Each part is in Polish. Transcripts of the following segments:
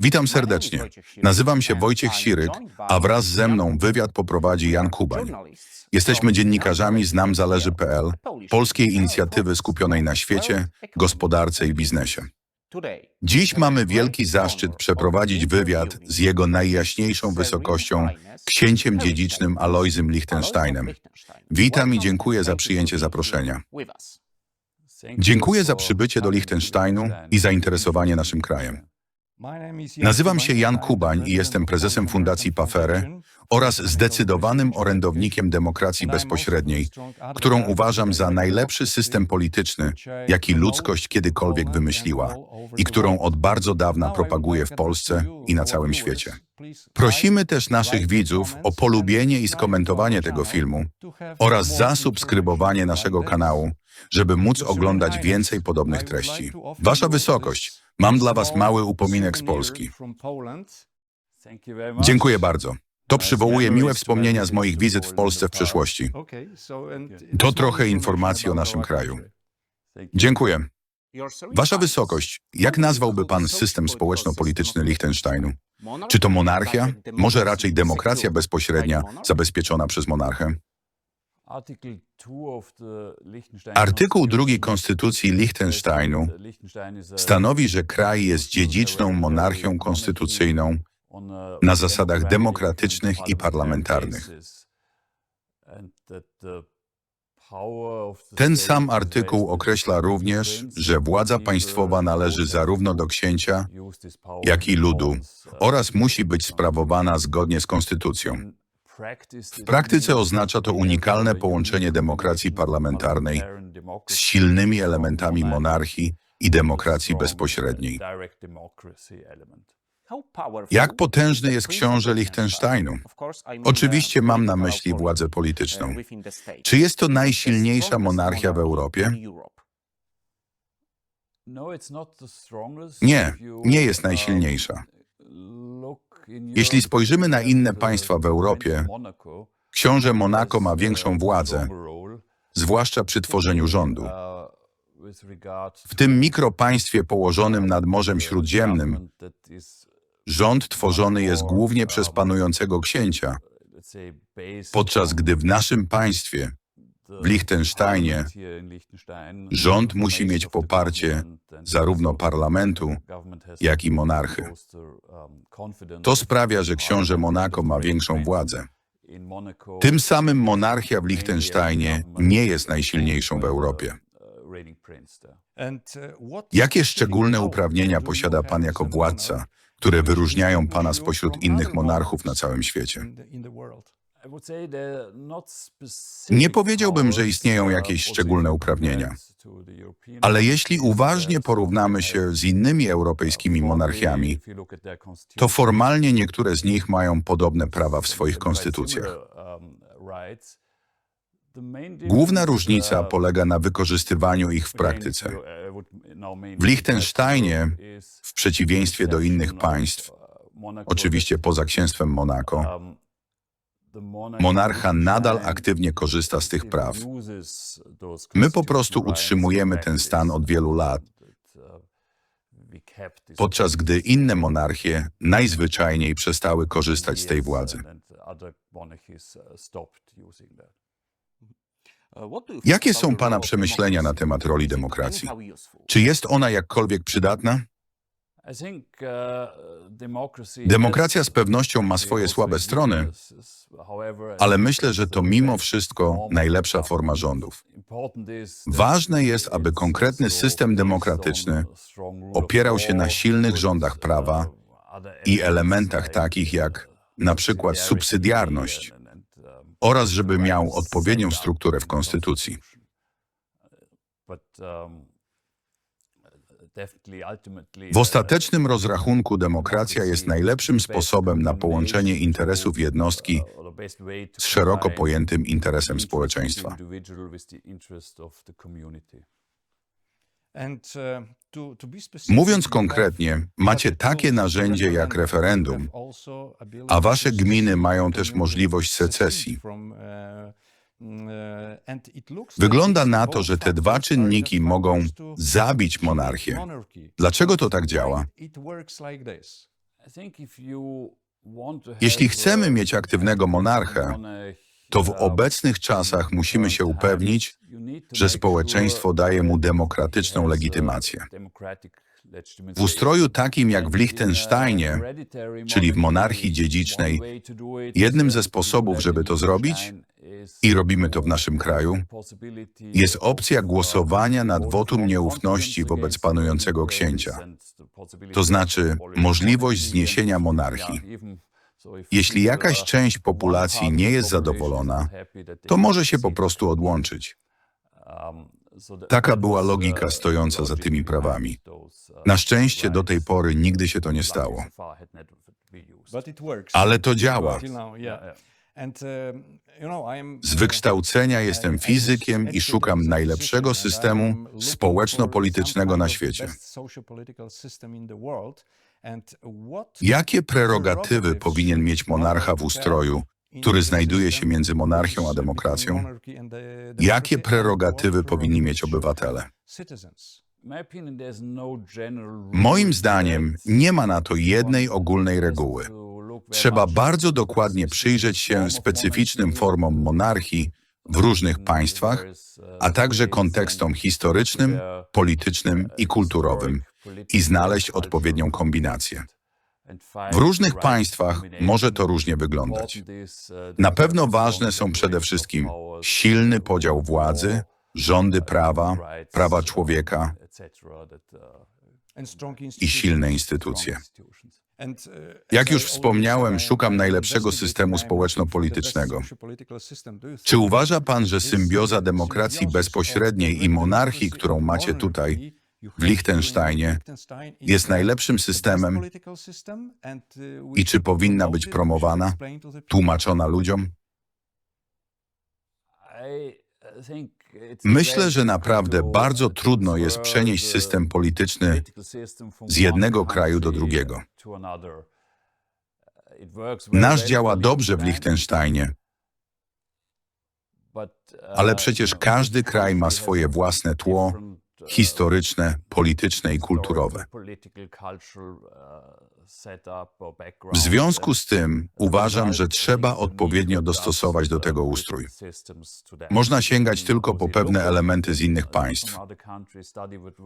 Witam serdecznie. Nazywam się Wojciech Siryk, a wraz ze mną wywiad poprowadzi Jan Kubań. Jesteśmy dziennikarzami z nam zależy.pl, polskiej inicjatywy skupionej na świecie, gospodarce i biznesie. Dziś mamy wielki zaszczyt przeprowadzić wywiad z jego najjaśniejszą wysokością, księciem dziedzicznym Alojzym Liechtensteinem. Witam i dziękuję za przyjęcie zaproszenia. Dziękuję za przybycie do Liechtensteinu i zainteresowanie naszym krajem. Nazywam się Jan Kubań i jestem prezesem Fundacji Pafere oraz zdecydowanym orędownikiem demokracji bezpośredniej, którą uważam za najlepszy system polityczny, jaki ludzkość kiedykolwiek wymyśliła i którą od bardzo dawna propaguje w Polsce i na całym świecie. Prosimy też naszych widzów o polubienie i skomentowanie tego filmu oraz zasubskrybowanie naszego kanału, żeby móc oglądać więcej podobnych treści. Wasza Wysokość, mam dla Was mały upominek z Polski. Dziękuję bardzo. To przywołuje miłe wspomnienia z moich wizyt w Polsce w przeszłości. To trochę informacji o naszym kraju. Dziękuję. Wasza Wysokość, jak nazwałby Pan system społeczno-polityczny Liechtensteinu? Czy to monarchia? Może raczej demokracja bezpośrednia, zabezpieczona przez monarchę? Artykuł drugi Konstytucji Liechtensteinu stanowi, że kraj jest dziedziczną monarchią konstytucyjną na zasadach demokratycznych i parlamentarnych. Ten sam artykuł określa również, że władza państwowa należy zarówno do księcia, jak i ludu oraz musi być sprawowana zgodnie z konstytucją. W praktyce oznacza to unikalne połączenie demokracji parlamentarnej z silnymi elementami monarchii i demokracji bezpośredniej. Jak potężny jest książę Liechtensteinu? Oczywiście mam na myśli władzę polityczną. Czy jest to najsilniejsza monarchia w Europie? Nie, nie jest najsilniejsza. Jeśli spojrzymy na inne państwa w Europie, książę Monako ma większą władzę, zwłaszcza przy tworzeniu rządu. W tym mikropaństwie położonym nad Morzem Śródziemnym rząd tworzony jest głównie przez panującego księcia, podczas gdy w naszym państwie, w Liechtensteinie, rząd musi mieć poparcie zarówno parlamentu, jak i monarchy. To sprawia, że książę Monako ma większą władzę. Tym samym monarchia w Liechtensteinie nie jest najsilniejszą w Europie. Jakie szczególne uprawnienia posiada pan jako władca, które wyróżniają pana spośród innych monarchów na całym świecie? Nie powiedziałbym, że istnieją jakieś szczególne uprawnienia, ale jeśli uważnie porównamy się z innymi europejskimi monarchiami, to formalnie niektóre z nich mają podobne prawa w swoich konstytucjach. Główna różnica polega na wykorzystywaniu ich w praktyce. W Liechtensteinie, w przeciwieństwie do innych państw, oczywiście poza księstwem Monako, monarcha nadal aktywnie korzysta z tych praw. My po prostu utrzymujemy ten stan od wielu lat, podczas gdy inne monarchie najzwyczajniej przestały korzystać z tej władzy. Jakie są Pana przemyślenia na temat roli demokracji? Czy jest ona jakkolwiek przydatna? Demokracja z pewnością ma swoje słabe strony, ale myślę, że to mimo wszystko najlepsza forma rządów. Ważne jest, aby konkretny system demokratyczny opierał się na silnych rządach prawa i elementach takich jak na przykład subsydiarność oraz żeby miał odpowiednią strukturę w konstytucji. W ostatecznym rozrachunku demokracja jest najlepszym sposobem na połączenie interesów jednostki z szeroko pojętym interesem społeczeństwa. Mówiąc konkretnie, macie takie narzędzie jak referendum, a wasze gminy mają też możliwość secesji. Wygląda na to, że te dwa czynniki mogą zabić monarchię. Dlaczego to tak działa? Jeśli chcemy mieć aktywnego monarchę, To w obecnych czasach musimy się upewnić, że społeczeństwo daje mu demokratyczną legitymację. W ustroju takim jak w Liechtensteinie, czyli w monarchii dziedzicznej, jednym ze sposobów, żeby to zrobić, i robimy to w naszym kraju, jest opcja głosowania nad wotum nieufności wobec panującego księcia. To znaczy możliwość zniesienia monarchii. Jeśli jakaś część populacji nie jest zadowolona, to może się po prostu odłączyć. Taka była logika stojąca za tymi prawami. Na szczęście do tej pory nigdy się to nie stało. Ale to działa. Z wykształcenia jestem fizykiem i szukam najlepszego systemu społeczno-politycznego na świecie. Jakie prerogatywy powinien mieć monarcha w ustroju, który znajduje się między monarchią a demokracją? Jakie prerogatywy powinni mieć obywatele? Moim zdaniem nie ma na to jednej ogólnej reguły. Trzeba bardzo dokładnie przyjrzeć się specyficznym formom monarchii w różnych państwach, a także kontekstom historycznym, politycznym i kulturowym i znaleźć odpowiednią kombinację. W różnych państwach może to różnie wyglądać. Na pewno ważne są przede wszystkim silny podział władzy, rządy prawa, prawa człowieka i silne instytucje. Jak już wspomniałem, szukam najlepszego systemu społeczno-politycznego. Czy uważa pan, że symbioza demokracji bezpośredniej i monarchii, którą macie tutaj, w Liechtensteinie, jest najlepszym systemem i czy powinna być promowana, tłumaczona ludziom? Myślę, że naprawdę bardzo trudno jest przenieść system polityczny z jednego kraju do drugiego. Nasz działa dobrze w Liechtensteinie, ale przecież każdy kraj ma swoje własne tło historyczne, polityczne i kulturowe. W związku z tym uważam, że trzeba odpowiednio dostosować do tego ustrój. Można sięgać tylko po pewne elementy z innych państw.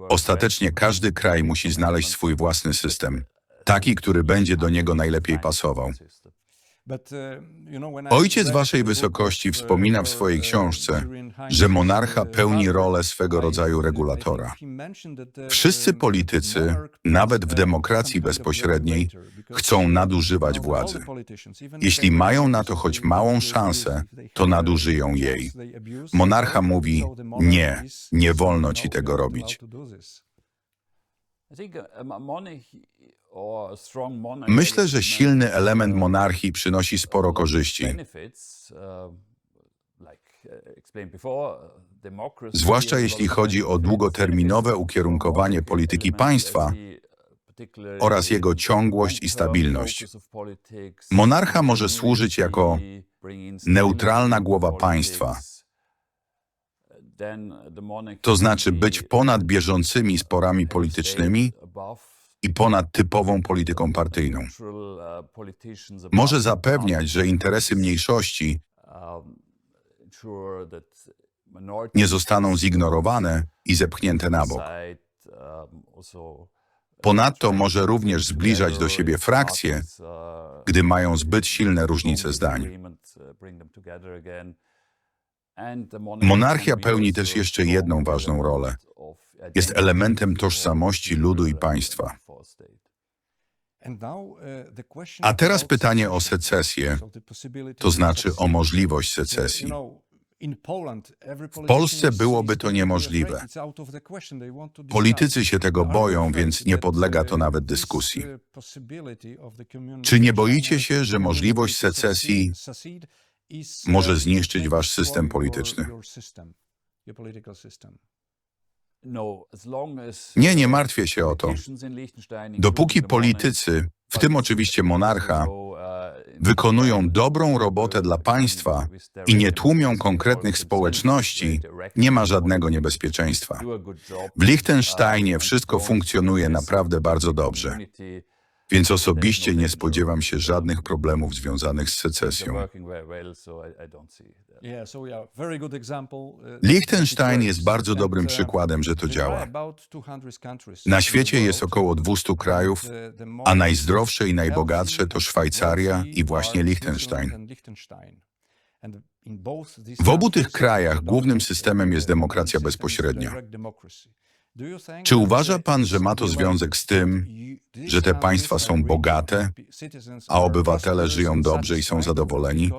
Ostatecznie każdy kraj musi znaleźć swój własny system, taki, który będzie do niego najlepiej pasował. Ojciec Waszej Wysokości wspomina w swojej książce, że monarcha pełni rolę swego rodzaju regulatora. Wszyscy politycy, nawet w demokracji bezpośredniej, chcą nadużywać władzy. Jeśli mają na to choć małą szansę, to nadużyją jej. Monarcha mówi: Nie, nie wolno ci tego robić. Myślę, że silny element monarchii przynosi sporo korzyści, zwłaszcza jeśli chodzi o długoterminowe ukierunkowanie polityki państwa oraz jego ciągłość i stabilność. Monarcha może służyć jako neutralna głowa państwa, to znaczy być ponad bieżącymi sporami politycznymi i ponad typową polityką partyjną. Może zapewniać, że interesy mniejszości nie zostaną zignorowane i zepchnięte na bok. Ponadto może również zbliżać do siebie frakcje, gdy mają zbyt silne różnice zdań. Monarchia pełni też jeszcze jedną ważną rolę. Jest elementem tożsamości ludu i państwa. A teraz pytanie o secesję, to znaczy o możliwość secesji. W Polsce byłoby to niemożliwe. Politycy się tego boją, więc nie podlega to nawet dyskusji. Czy nie boicie się, że możliwość secesji może zniszczyć wasz system polityczny? Nie, nie martwię się o to. Dopóki politycy, w tym oczywiście monarcha, wykonują dobrą robotę dla państwa i nie tłumią konkretnych społeczności, nie ma żadnego niebezpieczeństwa. W Liechtensteinie wszystko funkcjonuje naprawdę bardzo dobrze, więc osobiście nie spodziewam się żadnych problemów związanych z secesją. Liechtenstein jest bardzo dobrym przykładem, że to działa. Na świecie jest około 200 krajów, a najzdrowsze i najbogatsze to Szwajcaria i właśnie Liechtenstein. W obu tych krajach głównym systemem jest demokracja bezpośrednia. Czy uważa pan, że ma to związek z tym, że te państwa są bogate, a obywatele żyją dobrze i są zadowoleni?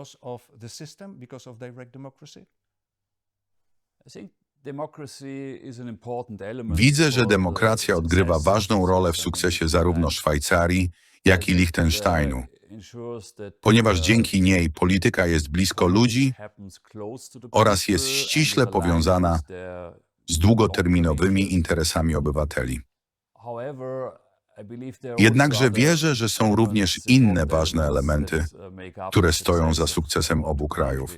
Widzę, że demokracja odgrywa ważną rolę w sukcesie zarówno Szwajcarii, jak i Liechtensteinu, ponieważ dzięki niej polityka jest blisko ludzi oraz jest ściśle powiązana z długoterminowymi interesami obywateli. Jednakże wierzę, że są również inne ważne elementy, które stoją za sukcesem obu krajów.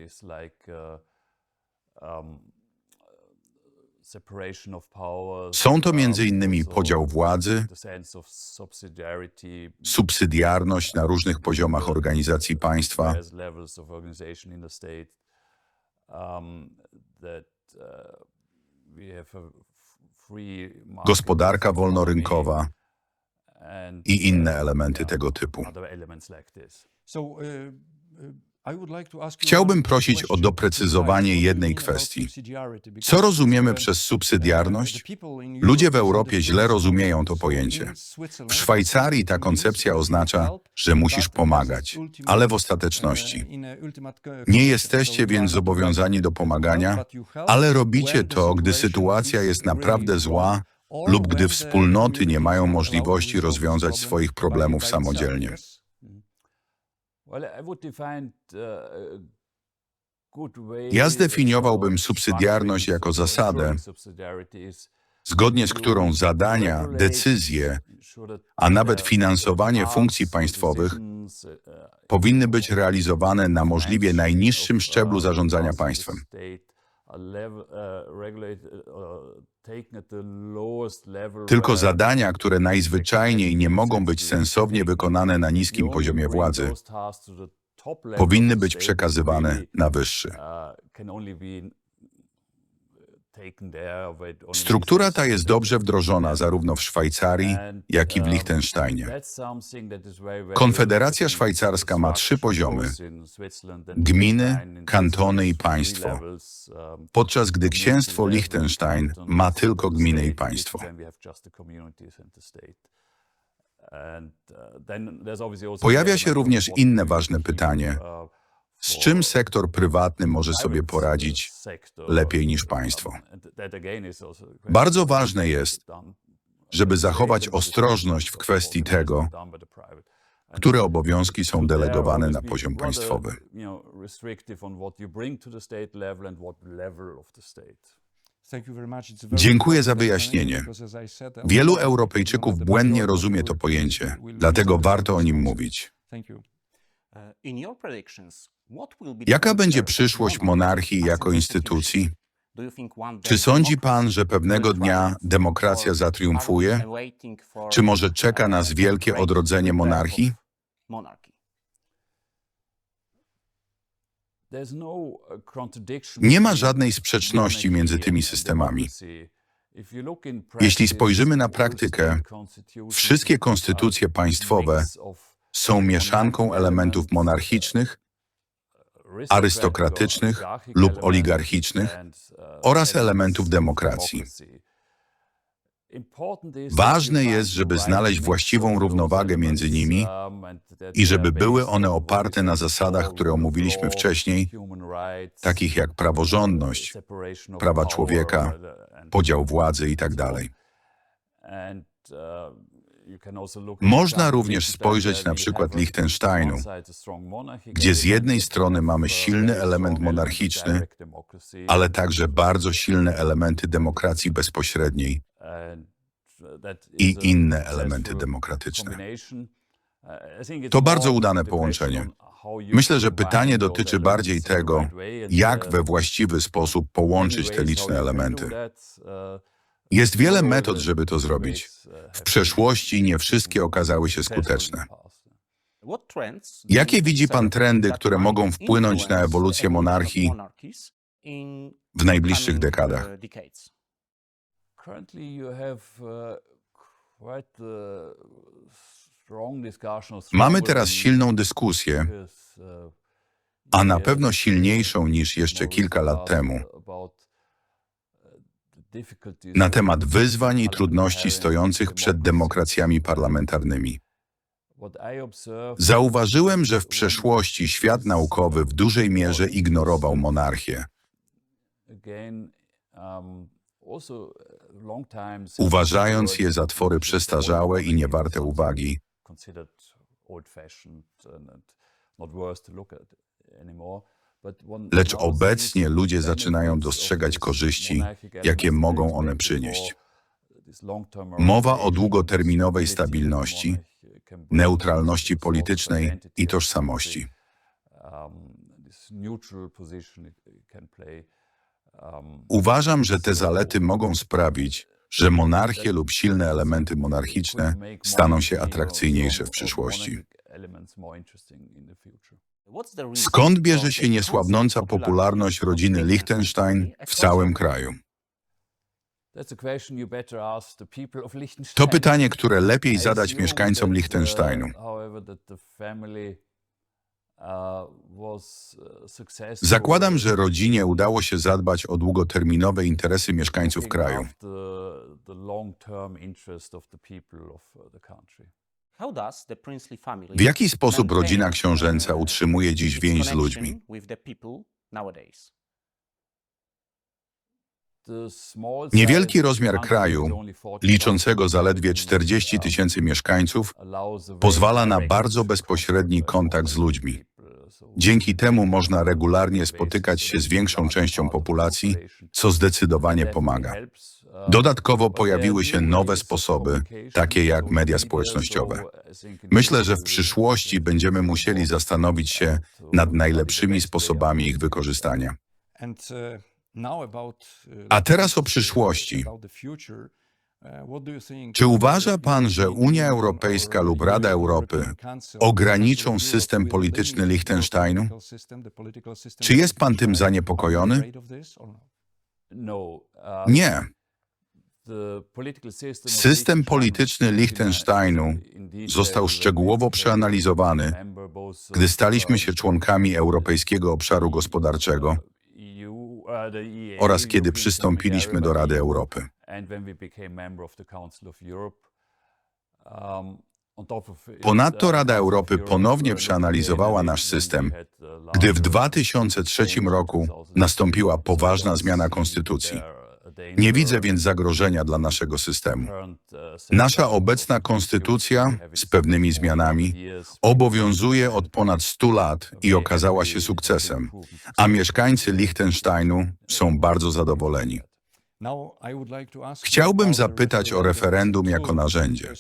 Są to innymi podział władzy, subsydiarność na różnych poziomach organizacji państwa, gospodarka wolnorynkowa i inne elementy tego typu. Chciałbym prosić o doprecyzowanie jednej kwestii. Co rozumiemy przez subsydiarność? Ludzie w Europie źle rozumieją to pojęcie. W Szwajcarii ta koncepcja oznacza, że musisz pomagać, ale w ostateczności nie jesteście więc zobowiązani do pomagania, ale robicie to, gdy sytuacja jest naprawdę zła lub gdy wspólnoty nie mają możliwości rozwiązać swoich problemów samodzielnie. Ja zdefiniowałbym subsydiarność jako zasadę, zgodnie z którą zadania, decyzje, a nawet finansowanie funkcji państwowych powinny być realizowane na możliwie najniższym szczeblu zarządzania państwem. Tylko zadania, które najzwyczajniej nie mogą być sensownie wykonane na niskim poziomie władzy, powinny być przekazywane na wyższy. Struktura ta jest dobrze wdrożona zarówno w Szwajcarii, jak i w Liechtensteinie. Konfederacja Szwajcarska ma trzy poziomy: gminy, kantony i państwo, podczas gdy księstwo Liechtenstein ma tylko gminy i państwo. Pojawia się również inne ważne pytanie. Z czym sektor prywatny może sobie poradzić lepiej niż państwo? Bardzo ważne jest, żeby zachować ostrożność w kwestii tego, które obowiązki są delegowane na poziom państwowy. Dziękuję za wyjaśnienie. Wielu Europejczyków błędnie rozumie to pojęcie, dlatego warto o nim mówić. Jaka będzie przyszłość monarchii jako instytucji? Czy sądzi pan, że pewnego dnia demokracja zatriumfuje? Czy może czeka nas wielkie odrodzenie monarchii? Nie ma żadnej sprzeczności między tymi systemami. Jeśli spojrzymy na praktykę, wszystkie konstytucje państwowe są mieszanką elementów monarchicznych, arystokratycznych lub oligarchicznych oraz elementów demokracji. Ważne jest, żeby znaleźć właściwą równowagę między nimi i żeby były one oparte na zasadach, które omówiliśmy wcześniej, takich jak praworządność, prawa człowieka, podział władzy itd. Można również spojrzeć na przykład Liechtensteinu, gdzie z jednej strony mamy silny element monarchiczny, ale także bardzo silne elementy demokracji bezpośredniej i inne elementy demokratyczne. To bardzo udane połączenie. Myślę, że pytanie dotyczy bardziej tego, jak we właściwy sposób połączyć te liczne elementy. Jest wiele metod, żeby to zrobić. W przeszłości nie wszystkie okazały się skuteczne. Jakie widzi pan trendy, które mogą wpłynąć na ewolucję monarchii w najbliższych dekadach? Mamy teraz silną dyskusję, a na pewno silniejszą niż jeszcze kilka lat temu, na temat wyzwań i trudności stojących przed demokracjami parlamentarnymi. Zauważyłem, że w przeszłości świat naukowy w dużej mierze ignorował monarchię, uważając je za twory przestarzałe i niewarte uwagi. Lecz obecnie ludzie zaczynają dostrzegać korzyści, jakie mogą one przynieść. Mowa o długoterminowej stabilności, neutralności politycznej i tożsamości. Uważam, że te zalety mogą sprawić, że monarchie lub silne elementy monarchiczne staną się atrakcyjniejsze w przyszłości. Skąd bierze się niesłabnąca popularność rodziny Liechtenstein w całym kraju? To pytanie, które lepiej zadać mieszkańcom Liechtensteinu. Zakładam, że rodzinie udało się zadbać o długoterminowe interesy mieszkańców kraju. W jaki sposób rodzina książęca utrzymuje dziś więź z ludźmi? Niewielki rozmiar kraju, liczącego zaledwie 40 tysięcy mieszkańców, pozwala na bardzo bezpośredni kontakt z ludźmi. Dzięki temu można regularnie spotykać się z większą częścią populacji, co zdecydowanie pomaga. Dodatkowo pojawiły się nowe sposoby, takie jak media społecznościowe. Myślę, że w przyszłości będziemy musieli zastanowić się nad najlepszymi sposobami ich wykorzystania. A teraz o przyszłości. Czy uważa pan, że Unia Europejska lub Rada Europy ograniczą system polityczny Liechtensteinu? Czy jest pan tym zaniepokojony? Nie. System polityczny Liechtensteinu został szczegółowo przeanalizowany, gdy staliśmy się członkami Europejskiego Obszaru Gospodarczego oraz kiedy przystąpiliśmy do Rady Europy. Ponadto Rada Europy ponownie przeanalizowała nasz system, gdy w 2003 roku nastąpiła poważna zmiana konstytucji. Nie widzę więc zagrożenia dla naszego systemu. Nasza obecna konstytucja z pewnymi zmianami obowiązuje od ponad 100 lat i okazała się sukcesem, a mieszkańcy Liechtensteinu są bardzo zadowoleni. Chciałbym zapytać o referendum jako narzędzie.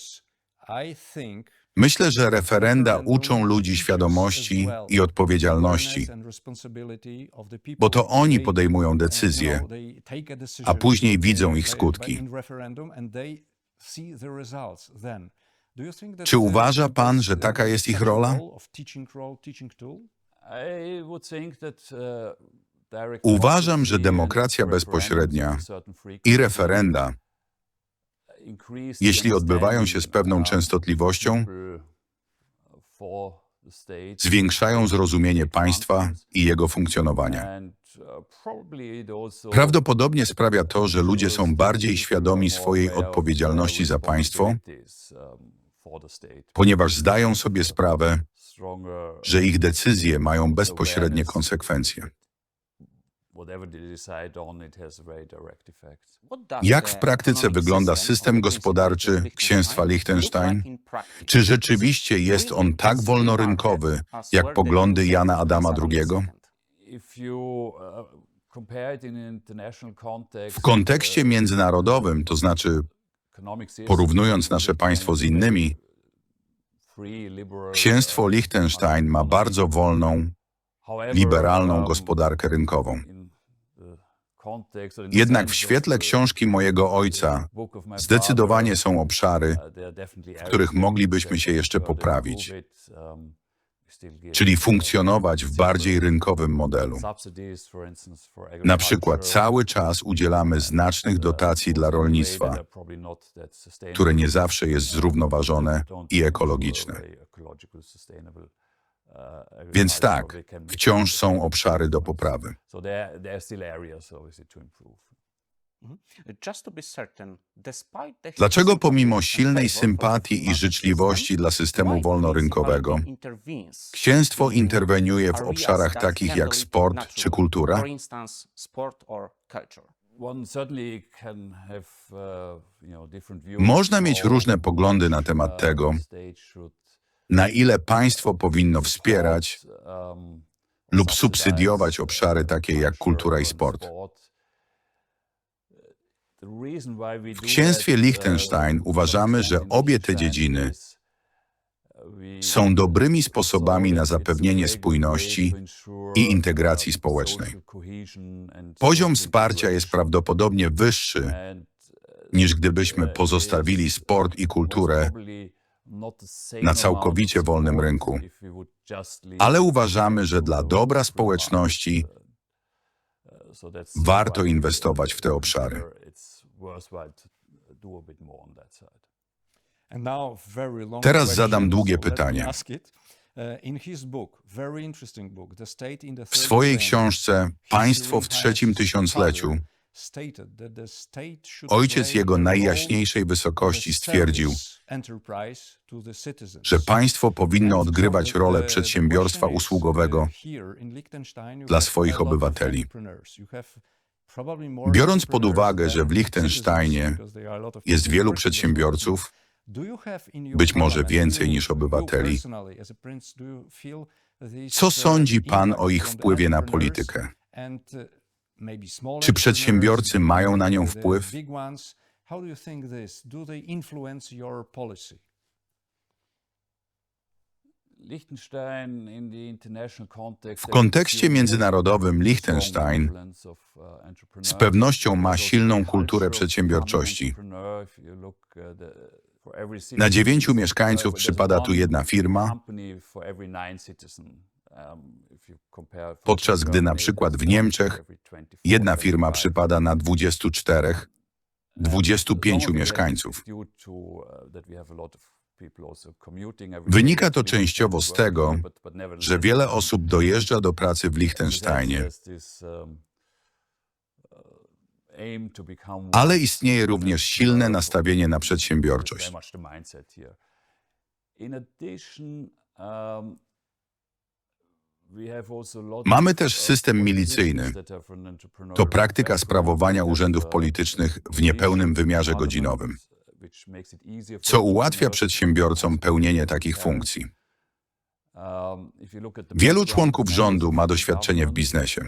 Myślę, że referenda uczą ludzi świadomości i odpowiedzialności, bo to oni podejmują decyzje, a później widzą ich skutki. Czy uważa pan, że taka jest ich rola? Uważam, że demokracja bezpośrednia i referenda, jeśli odbywają się z pewną częstotliwością, zwiększają zrozumienie państwa i jego funkcjonowania. Prawdopodobnie sprawia to, że ludzie są bardziej świadomi swojej odpowiedzialności za państwo, ponieważ zdają sobie sprawę, że ich decyzje mają bezpośrednie konsekwencje. Jak w praktyce wygląda system gospodarczy księstwa Liechtenstein? Czy rzeczywiście jest on tak wolnorynkowy, jak poglądy Jana Adama II? W kontekście międzynarodowym, to znaczy porównując nasze państwo z innymi, Księstwo Liechtenstein ma bardzo wolną, liberalną gospodarkę rynkową. Jednak w świetle książki mojego ojca zdecydowanie są obszary, w których moglibyśmy się jeszcze poprawić, czyli funkcjonować w bardziej rynkowym modelu. Na przykład cały czas udzielamy znacznych dotacji dla rolnictwa, które nie zawsze jest zrównoważone i ekologiczne. Więc tak, wciąż są obszary do poprawy. Dlaczego pomimo silnej sympatii i życzliwości dla systemu wolnorynkowego, księstwo interweniuje w obszarach takich jak sport czy kultura? Można mieć różne poglądy na temat tego, Na ile państwo powinno wspierać lub subsydiować obszary takie jak kultura i sport? W księstwie Liechtenstein uważamy, że obie te dziedziny Są dobrymi sposobami na zapewnienie spójności i integracji społecznej. Poziom wsparcia jest prawdopodobnie wyższy niż gdybyśmy pozostawili sport i kulturę na całkowicie wolnym rynku. ale uważamy, że dla dobra społeczności warto inwestować w te obszary. Teraz zadam długie pytanie. W swojej książce Państwo w trzecim tysiącleciu ojciec jego najjaśniejszej wysokości stwierdził, że państwo powinno odgrywać rolę przedsiębiorstwa usługowego dla swoich obywateli. Biorąc pod uwagę, że w Liechtensteinie jest wielu przedsiębiorców, być może więcej niż obywateli, co sądzi Pan o ich wpływie na politykę? Czy przedsiębiorcy mają na nią wpływ? W kontekście międzynarodowym Liechtenstein z pewnością ma silną kulturę przedsiębiorczości. Na dziewięciu mieszkańców przypada tu jedna firma, podczas gdy na przykład w Niemczech jedna firma przypada na 24, 25 mieszkańców. Wynika to częściowo z tego, że wiele osób dojeżdża do pracy w Liechtensteinie, ale istnieje również silne nastawienie na przedsiębiorczość. Mamy też system milicyjny. To praktyka sprawowania urzędów politycznych w niepełnym wymiarze godzinowym, co ułatwia przedsiębiorcom pełnienie takich funkcji. Wielu członków rządu ma doświadczenie w biznesie.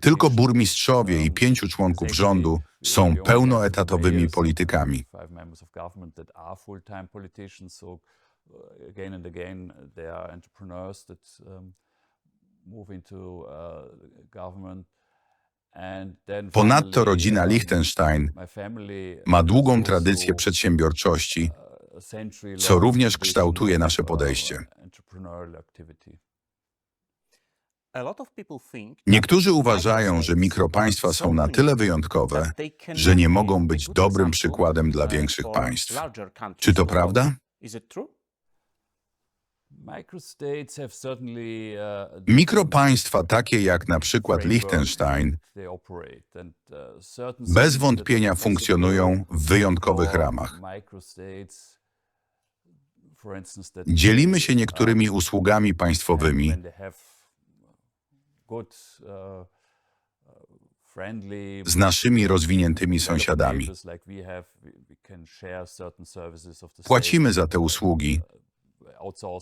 Tylko burmistrzowie i pięciu członków rządu są pełnoetatowymi politykami. Ponadto rodzina Liechtenstein Ma długą tradycję przedsiębiorczości, co również kształtuje nasze podejście. Niektórzy uważają, że mikropaństwa są na tyle wyjątkowe, że nie mogą być dobrym przykładem dla większych państw. Czy to prawda? Mikropaństwa takie jak na przykład Liechtenstein bez wątpienia funkcjonują w wyjątkowych ramach. Dzielimy się niektórymi usługami państwowymi, z naszymi rozwiniętymi sąsiadami. Płacimy za te usługi,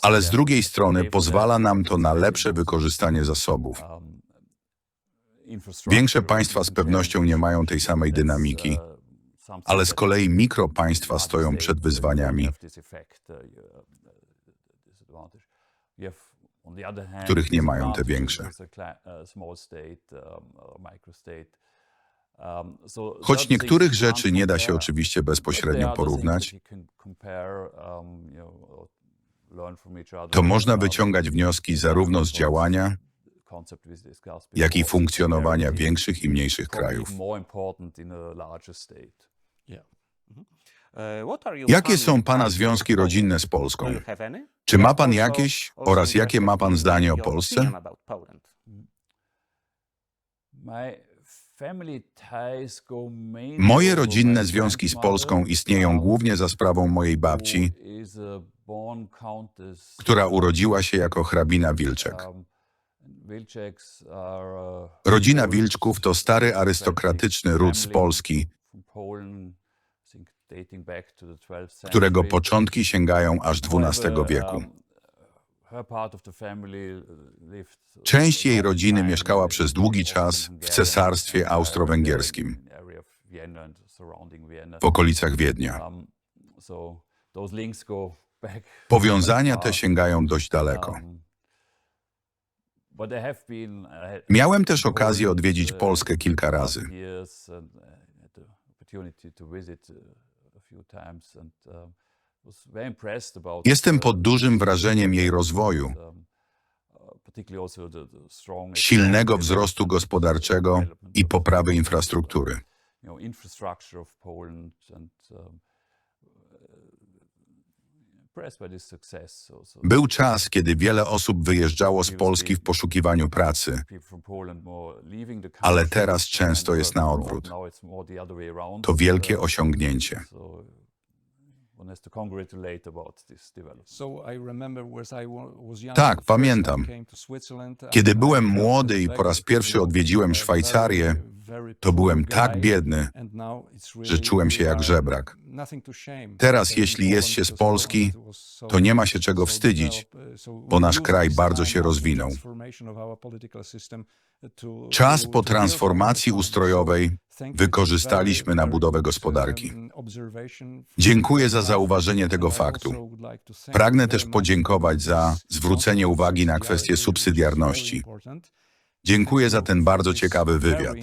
ale z drugiej strony pozwala nam to na lepsze wykorzystanie zasobów. Większe państwa z pewnością nie mają tej samej dynamiki, Ale z kolei mikropaństwa stoją przed wyzwaniami, których nie mają te większe. Choć niektórych rzeczy nie da się oczywiście bezpośrednio porównać, to można wyciągać wnioski zarówno z działania, jak i funkcjonowania większych i mniejszych krajów. Jakie są Pana związki rodzinne z Polską? Czy ma Pan jakieś oraz jakie ma Pan zdanie o Polsce? Moje rodzinne związki z Polską istnieją głównie za sprawą mojej babci, która urodziła się jako hrabina Wilczek. Rodzina Wilczków to stary arystokratyczny ród z Polski, którego początki sięgają aż XII wieku. Część jej rodziny mieszkała przez długi czas w Cesarstwie Austro-Węgierskim, w okolicach Wiednia. Powiązania te sięgają dość daleko. Miałem też okazję odwiedzić Polskę kilka razy. Jestem pod dużym wrażeniem jej rozwoju, silnego wzrostu gospodarczego i poprawy infrastruktury. Był czas, kiedy wiele osób wyjeżdżało z Polski w poszukiwaniu pracy, ale teraz często jest na odwrót. To wielkie osiągnięcie. Tak, pamiętam. Kiedy byłem młody i po raz pierwszy odwiedziłem Szwajcarię, to byłem tak biedny, że czułem się jak żebrak. Teraz, jeśli jest się z Polski, to nie ma się czego wstydzić, bo nasz kraj bardzo się rozwinął. Czas po transformacji ustrojowej wykorzystaliśmy na budowę gospodarki. Dziękuję za zauważenie tego faktu. Pragnę też podziękować za zwrócenie uwagi na kwestię subsydiarności. Dziękuję za ten bardzo ciekawy wywiad.